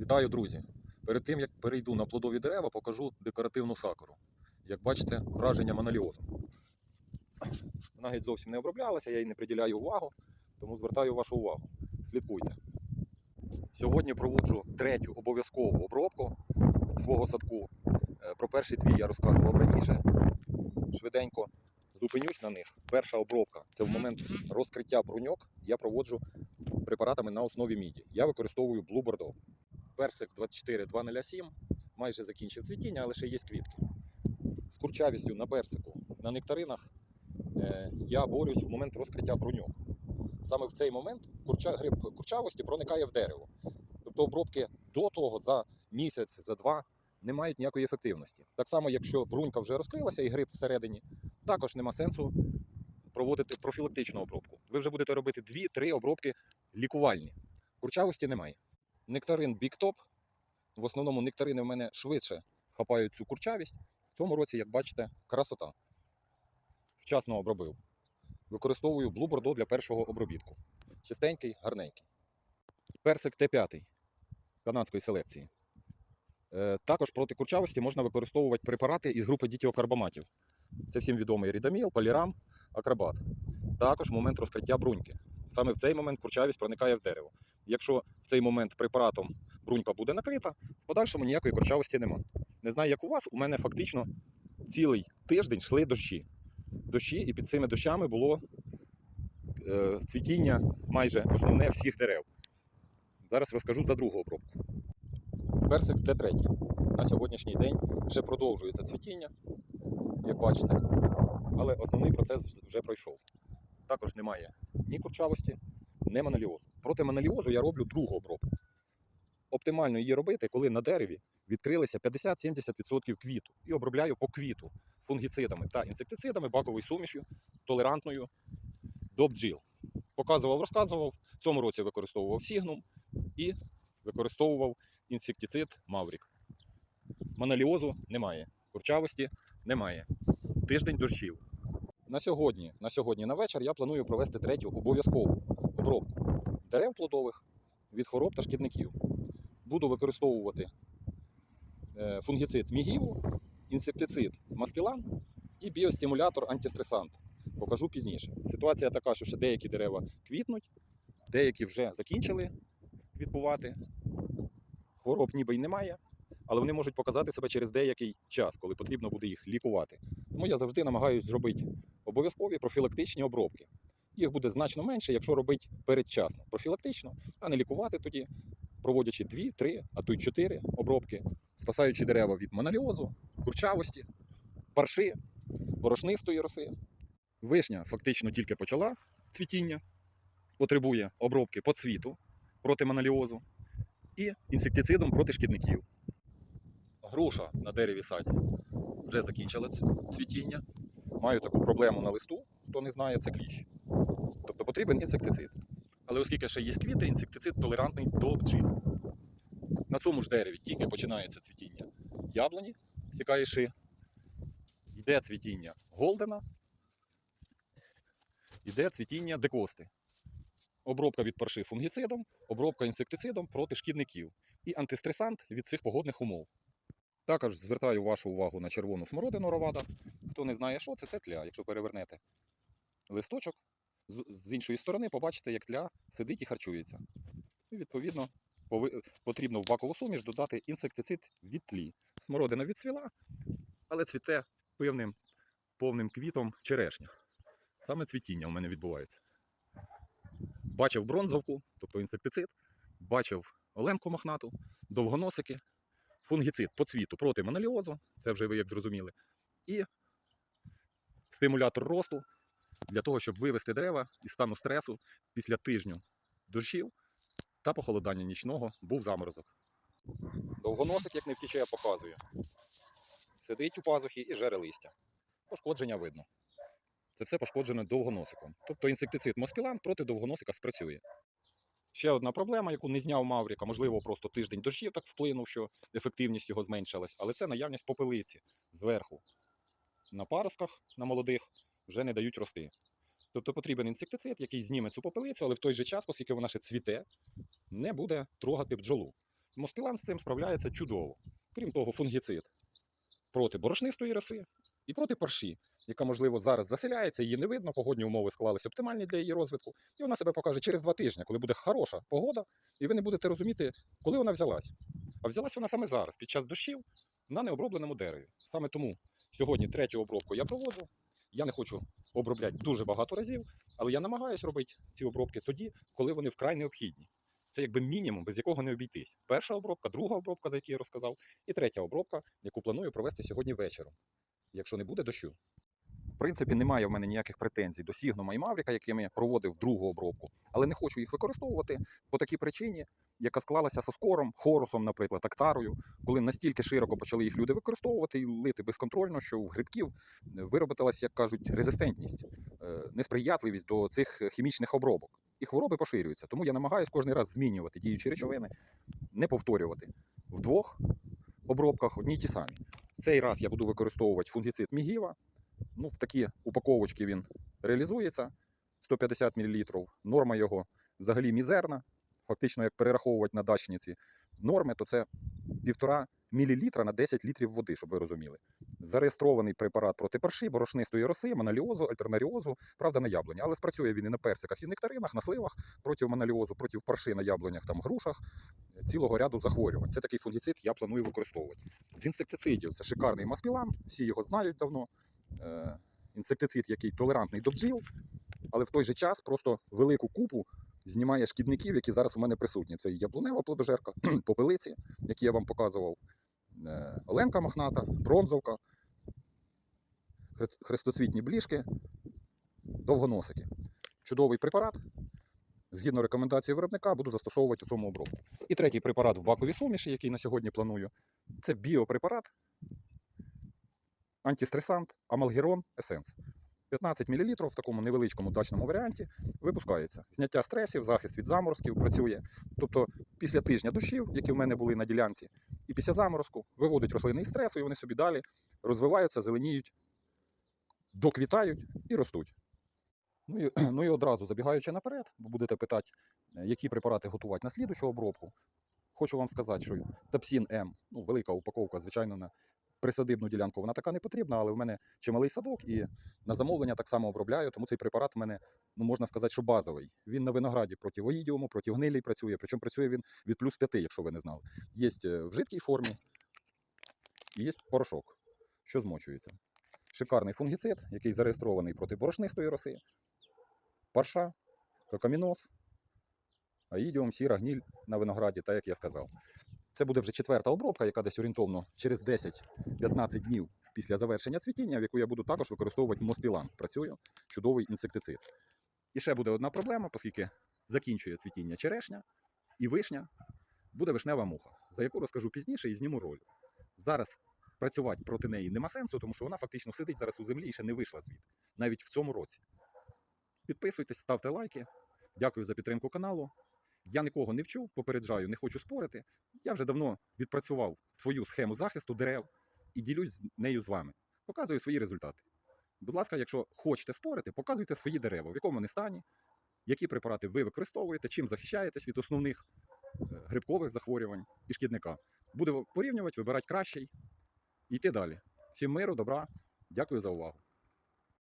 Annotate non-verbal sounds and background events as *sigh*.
Вітаю, друзі! Перед тим як перейду на плодові дерева, покажу декоративну сакуру. Як бачите, враження моноліозу. Вона геть зовсім не оброблялася, я їй не приділяю увагу, тому звертаю вашу увагу. Слідкуйте. Сьогодні проводжу третю обов'язкову обробку свого садку. Е, Про перші дві я розказував раніше. Швиденько зупинюсь на них. Перша обробка це в момент розкриття бруньок. Я проводжу препаратами на основі міді. Я використовую Blue Bordeaux. Персик 24207 майже закінчив цвітіння, але ще є квітки. З курчавістю на персику, на нектаринах е, я борюсь в момент розкриття бруньок. Саме в цей момент курча, гриб курчавості проникає в дерево. Тобто обробки до того за місяць, за два не мають ніякої ефективності. Так само, якщо брунька вже розкрилася і гриб всередині, також нема сенсу проводити профілактичну обробку. Ви вже будете робити 2-3 обробки лікувальні. Курчавості немає. Нектарин Top. В основному нектарини в мене швидше хапають цю курчавість. В цьому році, як бачите, красота. Вчасно обробив. Використовую Bordeaux для першого обробітку. Чистенький, гарненький. Персик Т5 канадської селекції. Е, також проти курчавості можна використовувати препарати із групи дітіокарбаматів. Це всім відомий рідаміл, полірам, акробат. Також момент розкриття бруньки. Саме в цей момент курчавість проникає в дерево. Якщо в цей момент препаратом брунька буде накрита, в подальшому ніякої курчавості нема. Не знаю, як у вас, у мене фактично цілий тиждень йшли дощі. Дощі, і під цими дощами було е, цвітіння майже основне всіх дерев. Зараз розкажу за другу обробку. Персик Т3. На сьогоднішній день ще продовжується цвітіння, як бачите. Але основний процес вже пройшов. Також немає ні курчавості, ні моноліозу. Проти моноліозу я роблю другу обробку. Оптимально її робити, коли на дереві відкрилися 50-70% квіту. І обробляю по квіту фунгіцидами та інсектицидами, баковою сумішю, толерантною до бджіл. Показував, розказував. В цьому році використовував Сігнум і використовував інсектицид Маврік. Моноліозу немає, курчавості немає. Тиждень дощів. На сьогодні, на сьогодні на вечір я планую провести третю обов'язкову обробку дерев плодових від хвороб та шкідників. Буду використовувати е, фунгіцид Мігіву, інсектицид Маскілан і біостимулятор антистресант. Покажу пізніше. Ситуація така, що ще деякі дерева квітнуть, деякі вже закінчили квітувати. Хвороб ніби й немає, але вони можуть показати себе через деякий час, коли потрібно буде їх лікувати. Тому я завжди намагаюся зробити обов'язкові профілактичні обробки. Їх буде значно менше, якщо робити передчасно, профілактично, а не лікувати тоді, проводячи 2, 3, а то й 4 обробки, спасаючи дерева від моноліозу, курчавості, парши, борошнистої роси. Вишня фактично тільки почала цвітіння, потребує обробки по цвіту проти моноліозу і інсектицидом проти шкідників. Груша на дереві саді вже закінчила цвітіння. Маю таку проблему на листу, хто не знає, це кліщ. Тобто потрібен інсектицид. Але оскільки ще є квіти, інсектицид толерантний до бджіл. На цьому ж дереві тільки починається цвітіння яблуні, ши, йде цвітіння голдена, йде цвітіння декости. Обробка від парши фунгіцидом, обробка інсектицидом проти шкідників і антистресант від цих погодних умов. Також звертаю вашу увагу на червону смородину ровада. Хто не знає, що це, це тля. Якщо перевернете листочок, з, іншої сторони побачите, як тля сидить і харчується. І, відповідно, потрібно в бакову суміш додати інсектицид від тлі. Смородина відцвіла, але цвіте певним повним квітом черешня. Саме цвітіння у мене відбувається. Бачив бронзовку, тобто інсектицид, бачив оленку мохнату, довгоносики, фунгіцид по цвіту проти моноліозу, це вже ви як зрозуміли, і стимулятор росту для того, щоб вивести дерева із стану стресу після тижню дощів та похолодання нічного був заморозок. Довгоносик, як не втіче, я показую. Сидить у пазухі і жере листя. Пошкодження видно. Це все пошкоджено довгоносиком. Тобто інсектицид Москілан проти довгоносика спрацює. Ще одна проблема, яку не зняв Мавріка, можливо, просто тиждень дощів так вплинув, що ефективність його зменшилась, але це наявність попелиці зверху. На паростках, на молодих, вже не дають рости. Тобто потрібен інсектицид, який зніме цю попелицю, але в той же час, оскільки вона ще цвіте, не буде трогати бджолу. Моспілан з цим справляється чудово. Крім того, фунгіцид проти борошнистої роси і проти парші, яка, можливо, зараз заселяється, її не видно, погодні умови склалися оптимальні для її розвитку, і вона себе покаже через два тижні, коли буде хороша погода, і ви не будете розуміти, коли вона взялась. А взялась вона саме зараз, під час дощів, на необробленому дереві. Саме тому сьогодні третю обробку я проводжу. Я не хочу обробляти дуже багато разів, але я намагаюся робити ці обробки тоді, коли вони вкрай необхідні. Це якби мінімум, без якого не обійтись. Перша обробка, друга обробка, за яку я розказав, і третя обробка, яку планую провести сьогодні вечором, якщо не буде дощу. Принципі, немає в мене ніяких претензій до Сігнума і Мавріка, якими я проводив другу обробку, але не хочу їх використовувати по такій причині, яка склалася соскором, хорусом, наприклад, актарою, коли настільки широко почали їх люди використовувати і лити безконтрольно, що в грибків е, виробилась, як кажуть, резистентність, е, несприятливість до цих хімічних обробок. І хвороби поширюються. Тому я намагаюся кожен раз змінювати діючі речовини, не повторювати в двох обробках одні й ті самі. В цей раз я буду використовувати фунгіцид Мігіва. Ну, в такі упаковочки він реалізується 150 мл. Норма його взагалі мізерна. Фактично, як перераховувати на дачниці норми, то це 1,5 мл на 10 літрів води, щоб ви розуміли. Зареєстрований препарат проти парші, борошнистої роси, моноліозу, альтернаріозу, правда, на яблуні. Але спрацює він і на персиках, і нектаринах, на сливах проти моноліозу, проти парши на яблунях, там, грушах, цілого ряду захворювань. Це такий фунгіцид я планую використовувати. З інсектицидів це шикарний маспілан, всі його знають давно. Е, інсектицид, який толерантний до бджіл, але в той же час просто велику купу знімає шкідників, які зараз у мене присутні. Це яблунева плодожерка, *clears throat* попелиці, які я вам показував, е, оленка мохната, бронзовка, хрестоцвітні бліжки, довгоносики. Чудовий препарат. Згідно рекомендацій виробника, буду застосовувати у цьому обробку. І третій препарат в баковій суміші, який на сьогодні планую, це біопрепарат, антистресант, амалгерон Есенс. 15 мл в такому невеличкому дачному варіанті випускається. Зняття стресів, захист від заморозків працює. Тобто після тижня дощів, які в мене були на ділянці, і після заморозку виводить рослини із стресу, і вони собі далі розвиваються, зеленіють, доквітають і ростуть. Ну і, *clears throat* ну і одразу забігаючи наперед, бо будете питати, е, які препарати готувати на слідучу обробку. Хочу вам сказати, що Тапсін М, ну, велика упаковка, звичайно, на присадибну ділянку вона така не потрібна, але в мене чималий садок і на замовлення так само обробляю, тому цей препарат в мене, ну можна сказати, що базовий. Він на винограді проти оїдіуму, проти гнилі працює, причому працює він від плюс 5, якщо ви не знали. Є в жидкій формі і є порошок, що змочується. Шикарний фунгіцид, який зареєстрований проти борошнистої роси, парша, кокаміноз, аїдіум, сіра, гніль на винограді, так як я сказав. Це буде вже четверта обробка, яка десь орієнтовно через 10-15 днів після завершення цвітіння, в яку я буду також використовувати моспілан. Працюю чудовий інсектицид. І ще буде одна проблема, оскільки закінчує цвітіння черешня і вишня, буде вишнева муха, за яку розкажу пізніше і зніму роль. Зараз працювати проти неї нема сенсу, тому що вона фактично сидить зараз у землі і ще не вийшла звідти, навіть в цьому році. Підписуйтесь, ставте лайки. Дякую за підтримку каналу. Я нікого не вчу, попереджаю, не хочу спорити. Я вже давно відпрацював свою схему захисту дерев і ділюсь з нею з вами. Показую свої результати. Будь ласка, якщо хочете спорити, показуйте свої дерева, в якому вони стані, які препарати ви використовуєте, чим захищаєтесь від основних е, грибкових захворювань і шкідника. Буду порівнювати, вибирати кращий і йти далі. Всім миру, добра. Дякую за увагу.